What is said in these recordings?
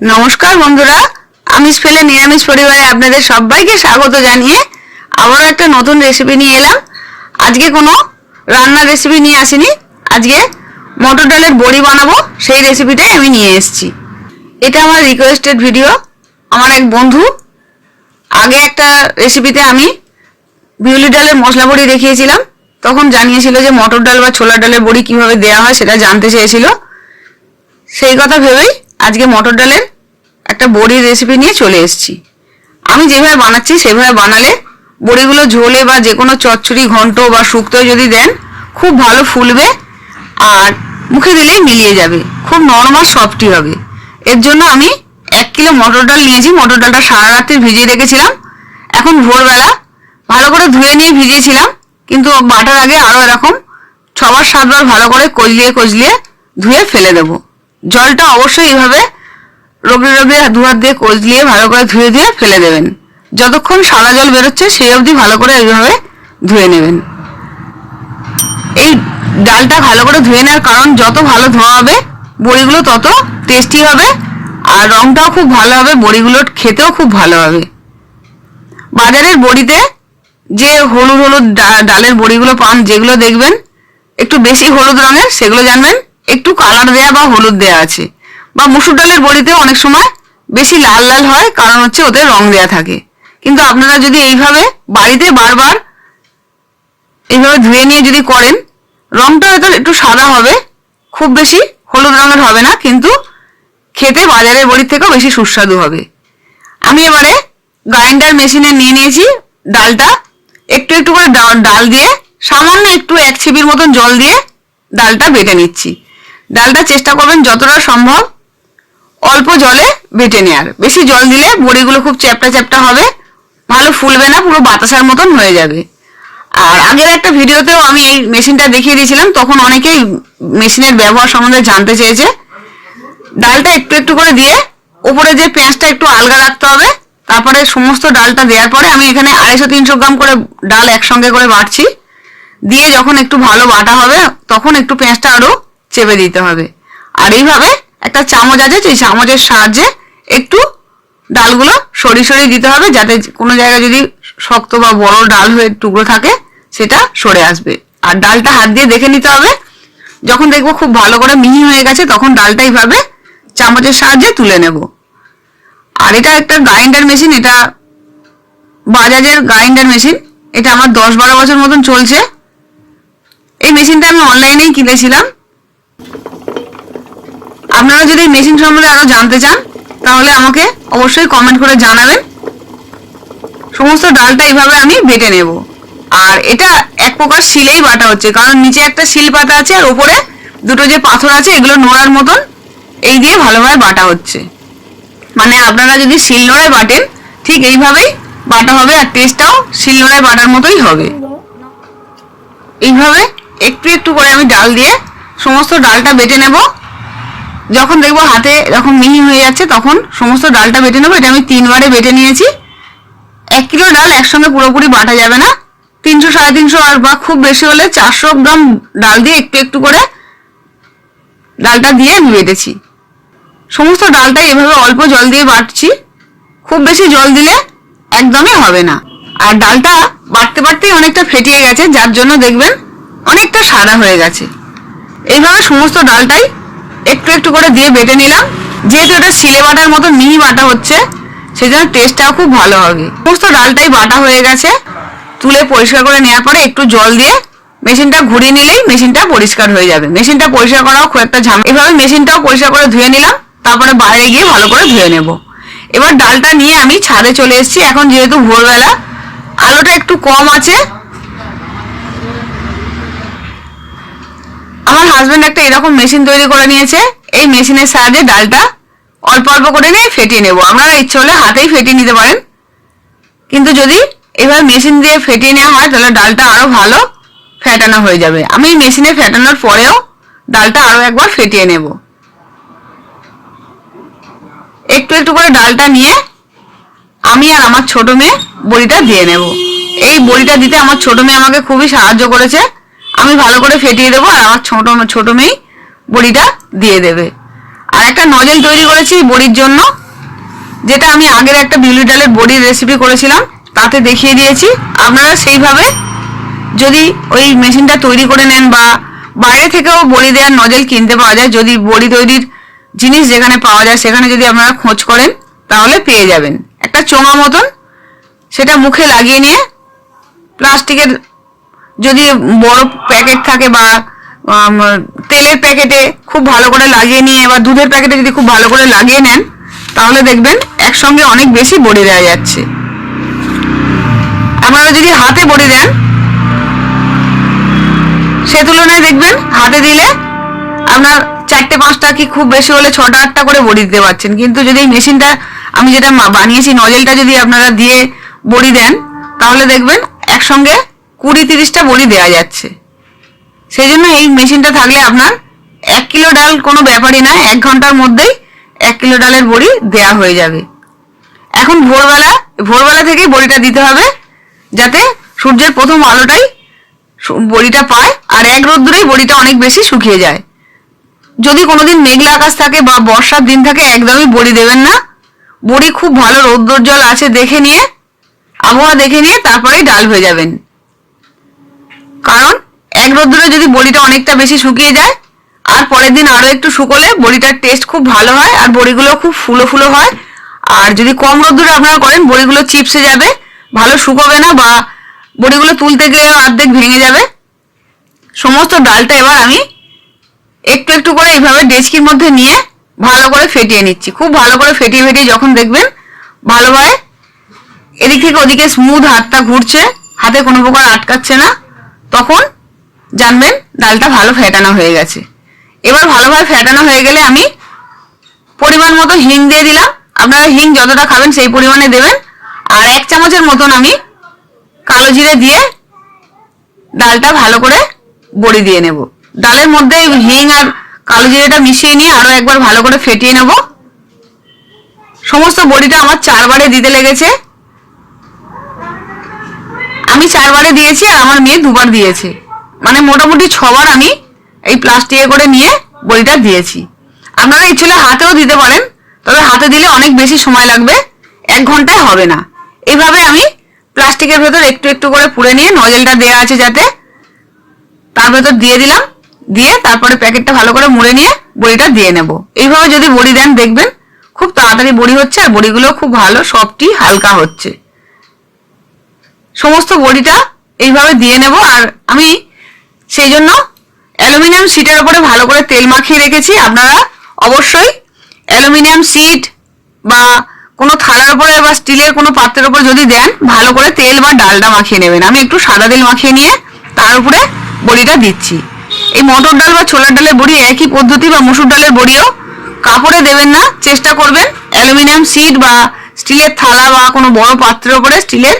নমস্কার বন্ধুরা আমিষ ফেলে নিরামিষ পরিবারে আপনাদের সবাইকে স্বাগত জানিয়ে আবারও একটা নতুন রেসিপি নিয়ে এলাম। আজকে কোনো রান্নার রেসিপি নিয়ে আসিনি, আজকে মটর ডালের বড়ি বানাবো, সেই রেসিপিটাই আমি নিয়ে এসেছি। এটা আমার রিকোয়েস্টেড ভিডিও আমার এক বন্ধু, আগে একটা রেসিপিতে আমি বিউলি ডালের মশলা বড়ি দেখিয়েছিলাম, তখন জানিয়েছিল যে মটর ডাল বা ছোলার ডালের বড়ি কীভাবে দেওয়া হয় সেটা জানতে চেয়েছিল। সেই কথা ভেবেই আজকে মটর ডালের একটা বড়ির রেসিপি নিয়ে চলে এসেছি। আমি যেভাবে বানাচ্ছি, সেভাবে বানালে বড়িগুলো ঝোলে বা যে কোনো চচ্চড়ি, ঘন্ট বা শুক্তো যদি দেন, খুব ভালো ফুলবে আর মুখে দিলেই মিলিয়ে যাবে। খুব নরম আর সফটই হবে। এর জন্য আমি এক কিলো মটর ডাল নিয়েছি। মটর ডালটা সারা রাত্রি ভিজিয়ে রেখেছিলাম। এখন ভোরবেলা ভালো করে ধুয়ে নিয়ে ভিজিয়েছিলাম। কিন্তু বাটার আগে আরও এরকম ছবার, সাতবার ভালো করে কজলিয়ে কজলিয়ে ধুয়ে ফেলে দেবো। জলটা অবশ্যই এইভাবে রগড়ে রগড়ে দু হাত দিয়ে কজলিয়ে ভালো করে ধুয়ে দিয়ে ফেলে দেবেন। যতক্ষণ সাদা জল বেরোচ্ছে সেই অবধি ভালো করে এইভাবে ধুয়ে নেবেন। এই ডালটা ভালো করে ধুয়ে নেওয়ার কারণ যত ভালো ধোয়া হবে, বড়িগুলো তত টেস্টি হবে আর রংটাও খুব ভালো হবে বড়িগুলো খেতেও খুব ভালো হবে। বাজারের বড়িতে যে হলুদ হলুদ ডালের বড়িগুলো পান, যেগুলো দেখবেন, একটু বেশি হলুদ রঙের, সেগুলো জানবেন। একটু কালার দেয়া বা হলুদ দেয়া আছে। বা মুসুর ডালের বড়িতে অনেক সময় বেশি লাল লাল হয়, কারণ হচ্ছে ওতে রং দেয়া থাকে। কিন্তু আপনারা যদি এইভাবে বাড়িতে বারবার এইভাবে ধুয়ে নিয়ে যদি করেন, রংটা হয়তো একটু সাদা হবে, খুব বেশি হলুদ রঙের হবে না, কিন্তু খেতে বাজারের বড়ির থেকেও বেশি সুস্বাদু হবে। আমি এবারে গ্রাইন্ডার মেশিনে নিয়ে নিয়েছি ডালটা। একটু একটু করে ডাল দিয়ে সামান্য একটু এক ছিপির মতন জল দিয়ে ডালটা বেটে নিচ্ছি। ডালটা চেষ্টা করবেন যতটা সম্ভব অল্প জলে বেটে নেওয়ার বেশি জল দিলে বড়িগুলো খুব চ্যাপটা চ্যাপটা হবে, ভালো ফুলবে না, পুরো বাতাসার মতন হয়ে যাবে। আর আগের একটা ভিডিওতেও আমি এই মেশিনটা দেখিয়ে দিয়েছিলাম, তখন অনেকেই মেশিনের ব্যবহার সম্বন্ধে জানতে চেয়েছে। ডালটা একটু একটু করে দিয়ে উপরে যে পেঁয়াজটা একটু আলগা রাখতে হবে, তারপরে সমস্ত ডালটা দেওয়ার পরে আমি এখানে আড়াইশো তিনশো গ্রাম করে ডাল একসঙ্গে করে বাটছি। দিয়ে যখন একটু ভালো বাটা হবে, তখন একটু পেঁয়াজটা আরও চেপে দিতে হবে। আর এইভাবে একটা চামচ আছে, সেই চামচের সাহায্যে একটু ডালগুলো সরি সরি দিতে হবে, যাতে কোনো জায়গায় যদি শক্ত বা বড় ডাল হয়ে টুকরো থাকে, সেটা সরে আসবে। আর ডালটা হাত দিয়ে দেখে নিতে হবে, যখন দেখব খুব ভালো করে মিহি হয়ে গেছে, তখন ডালটা এইভাবে চামচের সাহায্যে তুলে নেব। আর এটা একটা গ্রাইন্ডার মেশিন, এটা বাজাজের গ্রাইন্ডার মেশিন, এটা আমার দশ বারো বছর মতন চলছে। এই মেশিনটা আমি অনলাইনেই কিনেছিলাম। আপনারা যদি মেশিন সম্বন্ধে আরও জানতে চান, তাহলে আমাকে অবশ্যই কমেন্ট করে জানাবেন। সমস্ত ডালটা এইভাবে আমি বেটে নেব। আর এটা এক প্রকার শিলেই বাটা হচ্ছে, কারণ নিচে একটা শিল পাতা আছে আর ওপরে দুটো যে পাথর আছে, এগুলো নোড়ার মতন এই দিয়ে ভালোভাবে বাটা হচ্ছে। মানে আপনারা যদি শিলনোড়ায় বাটেন, ঠিক এইভাবেই বাটা হবে আর টেস্টটাও শিলনোড়ায় বাটার মতোই হবে। এইভাবে একটু একটু করে আমি ডাল দিয়ে সমস্ত ডালটা বেটে নেব। যখন দেখব হাতে যখন মিহি হয়ে যাচ্ছে, তখন সমস্ত ডালটা বেটে নেব। এটা আমি তিনবারে বেটে নিয়েছি। এক কিলো ডাল একসঙ্গে পুরোপুরি বাটা যাবে না। তিনশো, সাড়ে তিনশো আর বা খুব বেশি হলে চারশো গ্রাম ডাল দিয়ে একটু একটু করে ডালটা দিয়ে আমি বেটেছি। সমস্ত ডালটা এভাবে অল্প জল দিয়ে বাটছি। খুব বেশি জল দিলে একদমই হবে না। আর ডালটা বাটতে বাটতেই অনেকটা ফেটিয়ে গেছে, যার জন্য দেখবেন অনেকটা সাদা হয়ে গেছে। এইভাবে সমস্ত ডালটাই একটু একটু করে দিয়ে বেটে নিলাম। যেহেতু এটা শিলে বাটার মতো মিহি বাটা হচ্ছে সেই জন্য টেস্টটাও খুব ভালো হবে। সমস্ত ডালটাই বাটা হয়ে গেছে। তুলে পরিষ্কার করে নেওয়ার পরে একটু জল দিয়ে মেশিনটা ঘুরিয়ে নিলেই মেশিনটা পরিষ্কার হয়ে যাবে। মেশিনটা পরিষ্কার করাও খুব একটা ঝাম এভাবে মেশিনটাও পরিষ্কার করে ধুয়ে নিলাম, তারপরে বাইরে গিয়ে ভালো করে ধুয়ে নেব। এবার ডালটা নিয়ে আমি ছাদে চলে এসেছি। এখন যেহেতু ভোরবেলা, আলোটা একটু কম আছে। আমার হাজবেন্ড একটা এরকম মেশিন তৈরি করে নিয়েছে। এই মেশিনের সাহায্যে ডালটা অল্প অল্প করে নিয়ে ফেটিয়ে নেব। আপনারা ইচ্ছে হলে হাতেই ফেটিয়ে নিতে পারেন। কিন্তু যদি এবার মেশিন দিয়ে ফেটিয়ে নেওয়া হয়, তাহলে ডালটা আরও ভালো ফেটানো হয়ে যাবে। আমি মেশিনে ফেটানোর পরেও ডালটা আরও একবার ফেটিয়ে নেব। একটু একটু করে ডালটা নিয়ে আমি আর আমার ছোট মেয়ে বড়িটা দিয়ে নেব। এই বড়িটা দিতে আমার ছোট মেয়ে আমাকে খুবই সাহায্য করেছে। আমি ভালো করে ফেটিয়ে দেবো আর আমার ছোট ছোট মেয়ে বড়িটা দিয়ে দেবে। আর একটা নজেল তৈরি করেছি বড়ির জন্য, যেটা আমি আগের একটা বিউলি ডালের বড়ির রেসিপি করেছিলাম, তাতে দেখিয়ে দিয়েছি। আপনারা সেইভাবে যদি ওই মেশিনটা তৈরি করে নেন বা বাইরে থেকেও বড়ি দেওয়ার নজেল কিনতে পাওয়া যায়, যদি বড়ি তৈরির জিনিস যেখানে পাওয়া যায়, সেখানে যদি আপনারা খোঁজ করেন, তাহলে পেয়ে যাবেন। একটা চোঙা মতন, সেটা মুখে লাগিয়ে নিয়ে, প্লাস্টিকের যদি বড় প্যাকেট থাকে বা তেলের প্যাকেটে খুব ভালো করে লাগিয়ে নিয়ে বা দুধের প্যাকেটে যদি খুব ভালো করে লাগিয়ে নেন, তাহলে দেখবেন একসঙ্গে অনেক বেশি বড়ি দেওয়া যাচ্ছে। আপনারা যদি হাতে বড়ি দেন, সে তুলনায় দেখবেন হাতে দিলে আপনার চারটে, পাঁচটা কি খুব বেশি হলে ছটা, আটটা করে বড়ি দিতে পারছেন। কিন্তু যদি এই মেশিনটা আমি যেটা বানিয়েছি, নজেলটা যদি আপনারা দিয়ে বড়ি দেন, তাহলে দেখবেন একসঙ্গে কুড়ি, তিরিশটা বড়ি দেওয়া যাচ্ছে। সেই জন্য এই মেশিনটা থাকলে আপনার এক কিলো ডাল কোনো ব্যাপারই না, এক ঘণ্টার মধ্যেই এক কিলো ডালের বড়ি দেয়া হয়ে যাবে। এখন ভোরবেলা ভোরবেলা থেকেই বড়িটা দিতে হবে, যাতে সূর্যের প্রথম আলোটাই বড়িটা পায়, আর এক রোদ্দুরেই বড়িটা অনেক বেশি শুকিয়ে যায়। যদি কোনোদিন মেঘলা আকাশ থাকে বা বর্ষার দিন থাকে, একদমই বড়ি দেবেন না। বড়ি খুব ভালো রৌদ্র জল আছে দেখে নিয়ে, আবহাওয়া দেখে নিয়ে তারপরেই ডাল ভেজাবেন কারণ এক রোদ্দুরে যদি বড়িটা অনেকটা বেশি শুকিয়ে যায়, আর পরের দিন আরও একটু শুকোলে বড়িটার টেস্ট খুব ভালো হয়, আর বড়িগুলো খুব ফুলো ফুলো হয়। আর যদি কম রোদ্দুরে আপনারা করেন, বড়িগুলো চিপসে যাবে, ভালো শুকোবে না বা বড়িগুলো তুলতে গেলে অর্ধেক ভেঙে যাবে। সমস্ত ডালটা এবার আমি একটু একটু করে এইভাবে ডেচকির মধ্যে নিয়ে ভালো করে ফেটিয়ে নিচ্ছি। খুব ভালো করে ফেটিয়ে ফেটিয়ে যখন দেখবেন ভালোভাবে এদিক থেকে ওদিকে স্মুথ হাতটা ঘুরছে, হাতে কোনো প্রকার আটকাচ্ছে না, তখন জানবেন, ডালটা ভালো ফেটানো হয়ে গেছে। এবার ভালোভাবে ফেটানো হয়ে গেলে আমি পরিমাণ মতো হিং দিয়ে দিলাম। আপনারা হিং যতটা খাবেন সেই পরিমাণে দেবেন। আর এক চামচের মতন আমি কালো জিরে দিয়ে ডালটা ভালো করে বড়ি দিয়ে নেব। ডালের মধ্যে হিং আর কালো জিরেটা মিশিয়ে নিয়ে আরও একবার ভালো করে ফেটিয়ে নেব। সমস্ত বড়িটা আমার চারবারে দিতে লেগেছে। আমি চারবারে দিয়েছি আর আমার মেয়ে দুবার দিয়েছে। মানে মোটামুটি ছবার আমি এই প্লাস্টিকে করে নিয়ে বড়িটা দিয়েছি। আপনারা ইচ্ছে হাতেও দিতে পারেন, তবে হাতে দিলে অনেক বেশি সময় লাগবে, এক ঘন্টায় হবে না। এইভাবে আমি প্লাস্টিকের ভেতর একটু একটু করে পুড়ে নিয়ে নজেলটা দেওয়া আছে যাতে তার ভেতর দিয়ে দিলাম, দিয়ে তারপরে প্যাকেটটা ভালো করে মুড়ে নিয়ে বড়িটা দিয়ে নেব। এইভাবে যদি বড়ি দেন দেখবেন, খুব তাড়াতাড়ি বড়ি হচ্ছে আর বড়িগুলো খুব ভালো সবটি হালকা হচ্ছে। সমস্ত বড়িটা এইভাবে দিয়ে নেব আর আমি সেই জন্য অ্যালুমিনিয়াম শিটের উপরে ভালো করে তেল মাখিয়ে রেখেছি। আপনারা অবশ্যই অ্যালুমিনিয়াম শিট বা কোনো থালার উপরে বা স্টিলের কোনো পাত্রের উপর যদি দেন, ভালো করে তেল বা ডালটা মাখিয়ে নেবেন। আমি একটু সাদা তেল মাখিয়ে নিয়ে তার উপরে বড়িটা দিচ্ছি। এই মটর ডাল বা ছোলার ডালের বড়ি একই পদ্ধতি বা মসুর ডালের বড়িও কাপড়ে দেবেন না, চেষ্টা করবেন অ্যালুমিনিয়াম শিট বা স্টিলের থালা বা কোনো বড় পাত্রের উপরে স্টিলের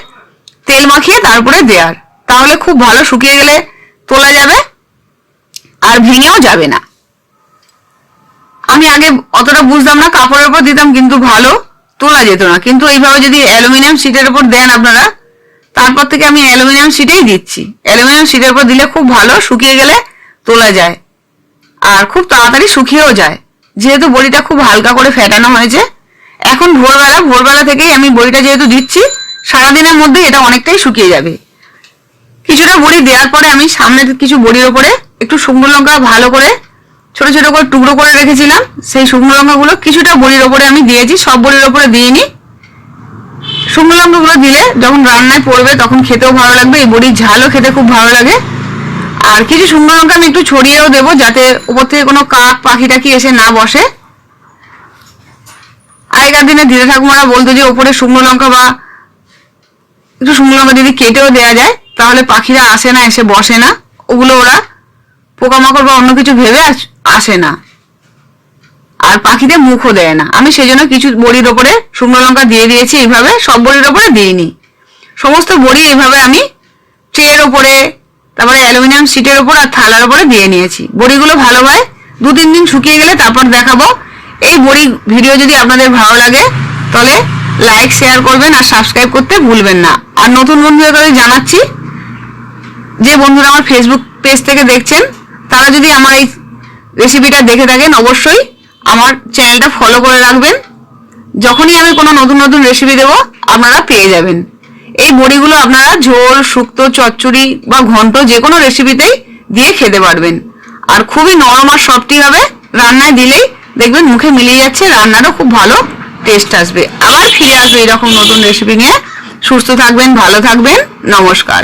তেল মাখিয়ে তারপরে দেওয়ার তাহলে খুব ভালো শুকিয়ে গেলে তোলা যাবে আর ভেঙেও যাবে না। আমি আগে অতটা বুঝতাম না, কাপড়ের উপর দিতাম, কিন্তু ভালো তোলা যেত না। কিন্তু এইভাবে যদি অ্যালুমিনিয়াম শিটের উপর দেন আপনারা, তারপর থেকে আমি অ্যালুমিনিয়াম শিটেই দিচ্ছি। অ্যালুমিনিয়াম শিটের উপর দিলে খুব ভালো শুকিয়ে গেলে তোলা যায় আর খুব তাড়াতাড়ি শুকিয়েও যায়। যেহেতু বড়িটা খুব হালকা করে ফেটানো হয়েছে, এখন ভোরবেলা ভোরবেলা থেকেই আমি বড়িটা যেহেতু দিচ্ছি, সারাদিনের মধ্যে এটা অনেকটাই শুকিয়ে যাবে। কিছুটা বড়ি দেওয়ার পরে আমি সামনে কিছু বড়ির ওপরে একটু শুকনো লঙ্কা ভালো করে, ছোট ছোট করে টুকরো করে রেখেছিলাম। সেই শুকনো লঙ্কাগুলো কিছুটা বড়ির ওপরে আমি দিয়েছি, সব বড়ির ওপরে দিইনি। শুকনো লঙ্কাগুলো দিলে যখন রান্নায় পড়বে তখন খেতেও ভালো লাগবে, এই বড়ির ঝালও খেতে খুব ভালো লাগে। আর কিছু শুকনো লঙ্কা আমি একটু ছড়িয়েও দেবো যাতে ওপর থেকে কোনো কাক পাখি টাকি এসে না বসে। আগেকার দিনে দিদা ঠাকুমারা বলতো যে ওপরে শুকনো লঙ্কা বা একটু শুকনো লঙ্কা যদি কেটেও দেওয়া যায় তাহলে পাখিরা আসে না, এসে বসে না? ওগুলো ওরা পোকামাকড় বা অন্য কিছু ভেবে আস- না। আর পাখিদের মুখও দেয় না। আমি সেজন্য কিছু বড়ির ওপরে শুকনো লঙ্কা দিয়ে দিয়েছি, এইভাবে সব বড়ির ওপরে দিইনি। সমস্ত বড়ি এইভাবে আমি ট্রের ওপরে, তারপরে অ্যালুমিনিয়াম শিটের ওপর আর থালার ওপরে দিয়ে নিয়েছি। বড়িগুলো ভালোভাবে দু, তিন দিন শুকিয়ে গেলে তারপর দেখাবো। এই বড়ি ভিডিও যদি আপনাদের ভালো লাগে, তাহলে লাইক শেয়ার করবেন আর সাবস্ক্রাইব করতে ভুলবেন না। আর নতুন বন্ধুদের জানাচ্ছি যে বন্ধুরা আমার ফেসবুক পেজ থেকে দেখছেন, তারা যদি আমার এই রেসিপিটা দেখে থাকেন, অবশ্যই আমার চ্যানেলটা ফলো করে রাখবেন। যখনই আমি কোনো নতুন নতুন রেসিপি দেবো, আপনারা পেয়ে যাবেন। এই বড়িগুলো আপনারা ঝোল, শুক্তো, চচ্চড়ি বা ঘন্ট যে কোনো রেসিপিতেই দিয়ে খেতে পারবেন। আর খুবই নরম আর সফটি হবে, রান্নায় দিলেই দেখবেন মুখে মিলিয়ে যাচ্ছে, রান্নারও খুব ভালো টেস্ট আসবে। আবার ফিরে আসবে এরকম নতুন রেসিপি নিয়ে। সুস্থ থাকবেন, ভালো থাকবেন, নমস্কার।